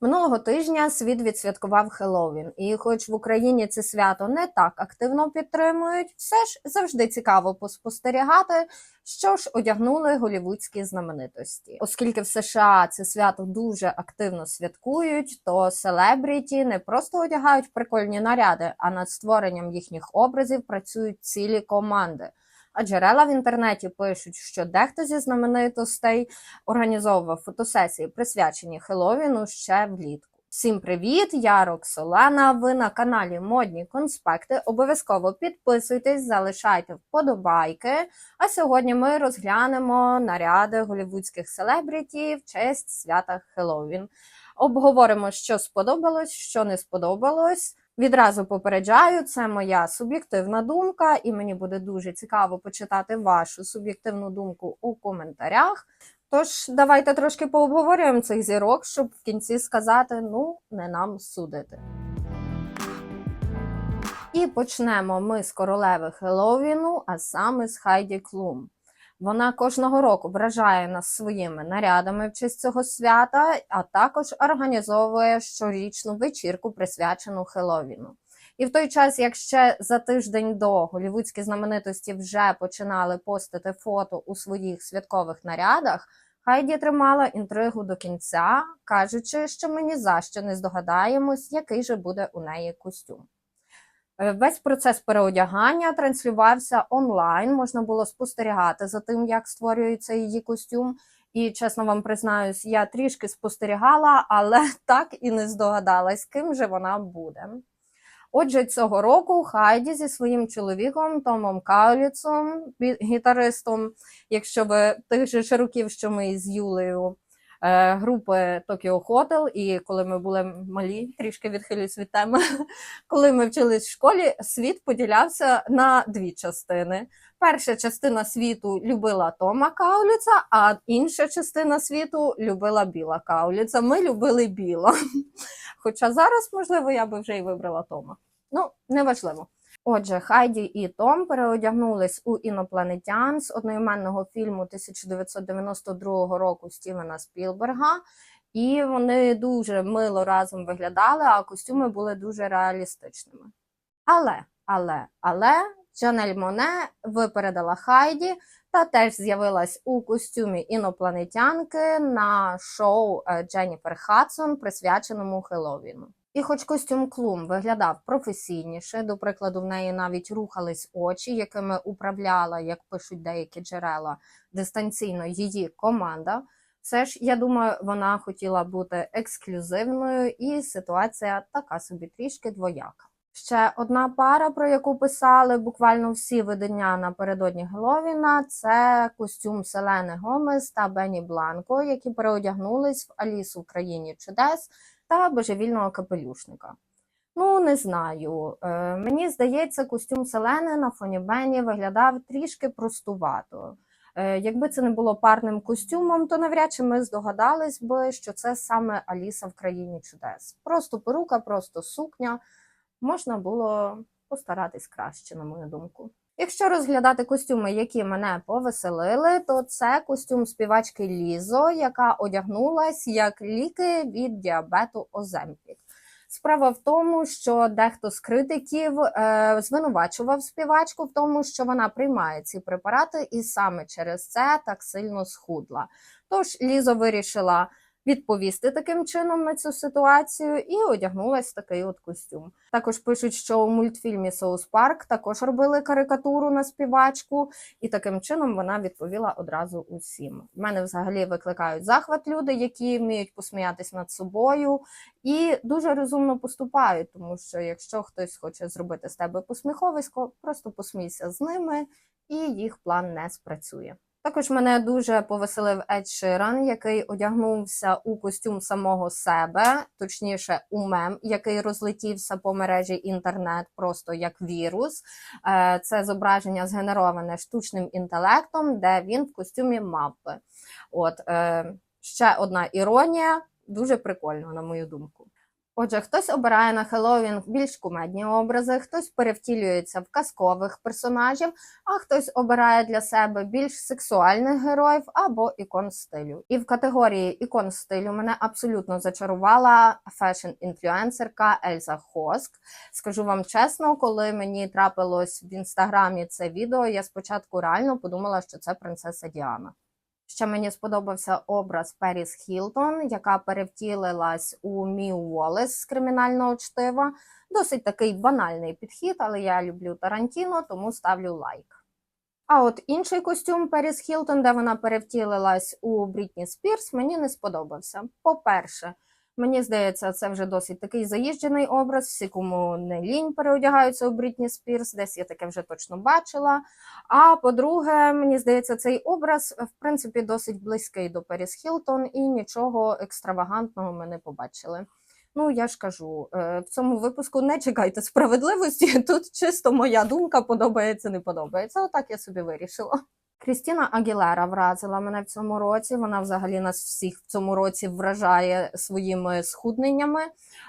Минулого тижня світ відсвяткував Хеллоуін, і хоч в Україні це свято не так активно підтримують, все ж завжди цікаво поспостерігати, що ж одягнули голівудські знаменитості. Оскільки в США це свято дуже активно святкують, то селебріті не просто одягають прикольні наряди, а над створенням їхніх образів працюють цілі команди. А джерела в інтернеті пишуть, що дехто зі знаменитостей організовував фотосесії, присвячені Хеллоуіну ще влітку. Всім привіт! Я Роксолана. Ви на каналі Модні Конспекти. Обов'язково підписуйтесь, залишайте вподобайки. А сьогодні ми розглянемо наряди голівудських селебріті в честь свята Хеллоуін. Обговоримо, що сподобалось, що не сподобалось. Відразу попереджаю, це моя суб'єктивна думка, і мені буде дуже цікаво почитати вашу суб'єктивну думку у коментарях. Тож, давайте трошки пообговорюємо цих зірок, щоб в кінці сказати: ну, не нам судити. І почнемо ми з королеви Хеллоуіну, а саме з Хайді Клум. Вона кожного року вражає нас своїми нарядами в честь цього свята, а також організовує щорічну вечірку, присвячену Хеллоуіну. І в той час, як ще за тиждень до голівудські знаменитості вже починали постити фото у своїх святкових нарядах, Хайді тримала інтригу до кінця, кажучи, що ми ні за що не здогадаємось, який же буде у неї костюм. Е, Весь процес переодягання транслювався онлайн. Можна було спостерігати за тим, як створюється її костюм. І чесно вам признаюсь, я трішки спостерігала, але так і не здогадалась, ким же вона буде. Отже, цього року Хайді зі своїм чоловіком Томом Кауліцом, гітаристом, якщо ви тих же ж років, що ми з Юлею групи Tokyo Hotel, і коли ми були малі, трішки відхилюсь від теми, коли ми вчились в школі, світ поділявся на дві частини. Перша частина світу любила Тома Кауліца, а інша частина світу любила Біла Кауліца. Ми любили Біла. Хоча зараз, можливо, я би вже й вибрала Тома. Ну, неважливо. Отже, Хайді і Том переодягнулись у інопланетян з одноіменного фільму 1992 року Стівена Спілберга, і вони дуже мило разом виглядали, а костюми були дуже реалістичними. Але, але, але Жанель Моне випередила Хайді та теж з'явилась у костюмі інопланетянки на шоу е, Дженніфер Хадсон, присвяченому Хеллоуіну. І хоч костюм Клум виглядав професійніше, до прикладу, в неї навіть рухались очі, якими управляла, як пишуть деякі джерела, дистанційно її команда. Все ж, я думаю, вона хотіла бути ексклюзивною, і ситуація така собі трішки двояка. Ще одна пара, про яку писали буквально всі видання напередодні Геловіна, це костюм Селени Гомес та Бені Бланко, які переодягнулись в Алісу в країні чудес та божевільного капелюшника. Ну, не знаю. Е, мені здається, костюм Селени на фоні Бені виглядав трішки простувато. Е, якби це не було парним костюмом, то навряд чи ми здогадались би, що це саме Аліса в країні чудес. Просто перука, просто сукня. Можна було постаратись краще, на мою думку. Якщо розглядати костюми, які мене повеселили, то це костюм співачки Лізо, яка одягнулась як ліки від діабету Оземпік. Справа в тому, що дехто з критиків е, звинувачував співачку в тому, що вона приймає ці препарати, і саме через це так сильно схудла. Тож Лізо вирішила відповісти таким чином на цю ситуацію і одягнулась такий от костюм. Також пишуть, що у мультфільмі Соус Парк також робили карикатуру на співачку, і таким чином вона відповіла одразу усім. В мене взагалі викликають захват люди, які вміють посміятись над собою і дуже розумно поступають, тому що якщо хтось хоче зробити з тебе посміховисько, просто посмійся з ними, і їх план не спрацює. Також мене дуже повеселив Ед Ширан, який одягнувся у костюм самого себе, точніше, у мем, який розлетівся по мережі інтернет просто як вірус. Е, це зображення згенероване штучним інтелектом, де він в костюмі мавпи. От е, ще одна іронія, дуже прикольно, на мою думку. Отже, хтось обирає на Хеллоуін більш кумедні образи, хтось перевтілюється в казкових персонажів, а хтось обирає для себе більш сексуальних героїв або ікон стилю. І в категорії ікон стилю мене абсолютно зачарувала фешн-інфлюенсерка Ельза Хоск. Скажу вам чесно, коли мені трапилось в інстаграмі це відео, я спочатку реально подумала, що це принцеса Діана. Ще мені сподобався образ Періс Хілтон, яка перевтілилась у Міу Уоллес з кримінального чтива. Досить такий банальний підхід, але я люблю Тарантіно, тому ставлю лайк. А от інший костюм Періс Хілтон, де вона перевтілилась у Брітні Спірс, мені не сподобався. По-перше, мені здається, це вже досить такий заїжджений образ. Всі, кому не лінь, переодягаються у Брітні Спірс, десь я таке вже точно бачила. А по-друге, мені здається, цей образ в принципі досить близький до Періс Хілтон, і нічого екстравагантного ми не побачили. Ну, я ж кажу, е, в цьому випуску не чекайте справедливості. Тут чисто моя думка подобається, не подобається. Отак я собі вирішила. Крістіна Агілера вразила мене в цьому році. Вона взагалі нас всіх в цьому році вражає своїми схудненнями.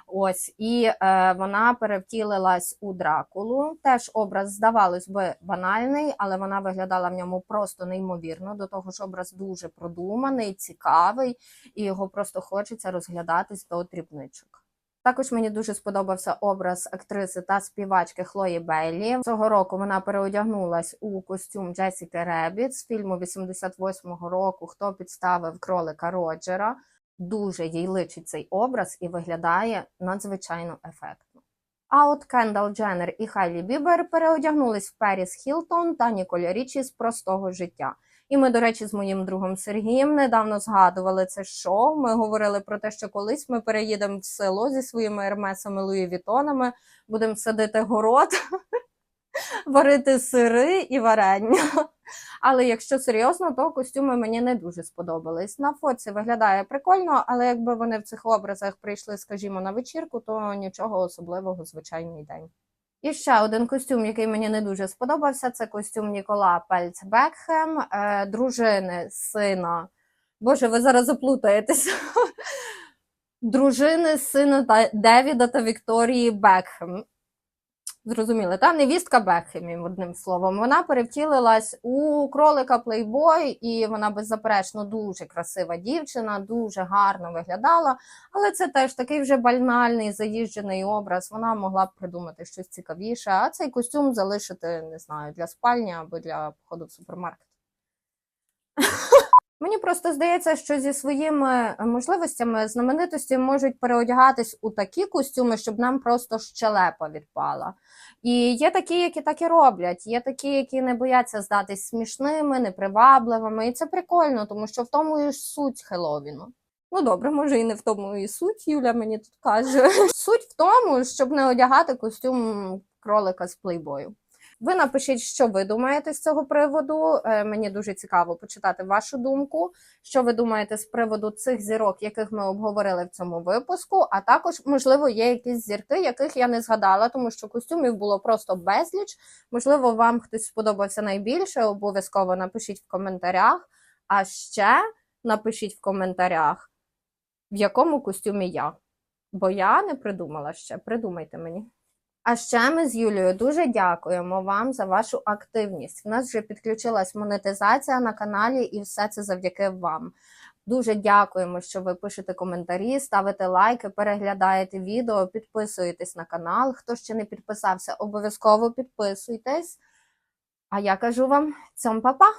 Ось і е, вона перевтілилась у Дракулу. Теж образ, здавалось би, банальний, але вона виглядала в ньому просто неймовірно. До того ж, образ дуже продуманий, цікавий, і його просто хочеться розглядатись до дрібничок. Також мені дуже сподобався образ актриси та співачки Хлої Бейлі. Цього року вона переодягнулась у костюм Джесіки Ребіт з фільму 88-го року Хто підставив кролика Роджера. Дуже їй личить цей образ і виглядає надзвичайно ефектно. А от Кендал Дженнер і Хайлі Бібер переодягнулись в Періс Хілтон та Ніколь Річі з простого життя. І ми, до речі, з моїм другом Сергієм недавно згадували це шоу. Ми говорили про те, що колись ми переїдемо в село зі своїми ермесами Луї Вітонами, будемо садити город, варити сири і варення. Але якщо серйозно, то костюми мені не дуже сподобались. На фоці виглядає прикольно, але якби вони в цих образах прийшли, скажімо, на вечірку, то нічого особливого звичайний день. І ще один костюм, який мені не дуже сподобався, це костюм Нікола Пельц Бекхем, е, дружини сина. Боже, ви зараз заплутаєтеся. Дружини сина Девіда та Вікторії Бекхем. Зрозуміли, та невістка Бекхемів, одним словом. Вона перевтілилась у кролика Плейбой, і вона беззаперечно дуже красива дівчина, дуже гарно виглядала. Але це теж такий вже банальний заїжджений образ. Вона могла б придумати щось цікавіше, а цей костюм залишити, не знаю, для спальні або для походу в супермаркет. Мені просто здається, що зі своїми можливостями знаменитості можуть переодягатись у такі костюми, щоб нам просто щелепа відпала. І є такі, які так і роблять. Є такі, які не бояться здатись смішними, непривабливими. І це прикольно, тому що в тому і суть Хеловіну. Ну добре, може і не в тому і суть, Юля мені тут каже. Суть в тому, щоб не одягати костюм кролика з плейбою. Ви напишіть, що ви думаєте з цього приводу. Е, Мені дуже цікаво почитати вашу думку. Що ви думаєте з приводу цих зірок, яких ми обговорили в цьому випуску? А також, можливо, є якісь зірки, яких я не згадала, тому що костюмів було просто безліч. Можливо, вам хтось сподобався найбільше. Обов'язково напишіть в коментарях. А ще напишіть в коментарях, в якому костюмі я. Бо я не придумала ще. Придумайте мені. А ще ми з Юлією дуже дякуємо вам за вашу активність. В нас вже підключилась монетизація на каналі, і все це завдяки вам. Дуже дякуємо, що ви пишете коментарі, ставите лайки, переглядаєте відео, підписуєтесь на канал. Хто ще не підписався, обов'язково підписуйтесь. А я кажу вам цьом па-па!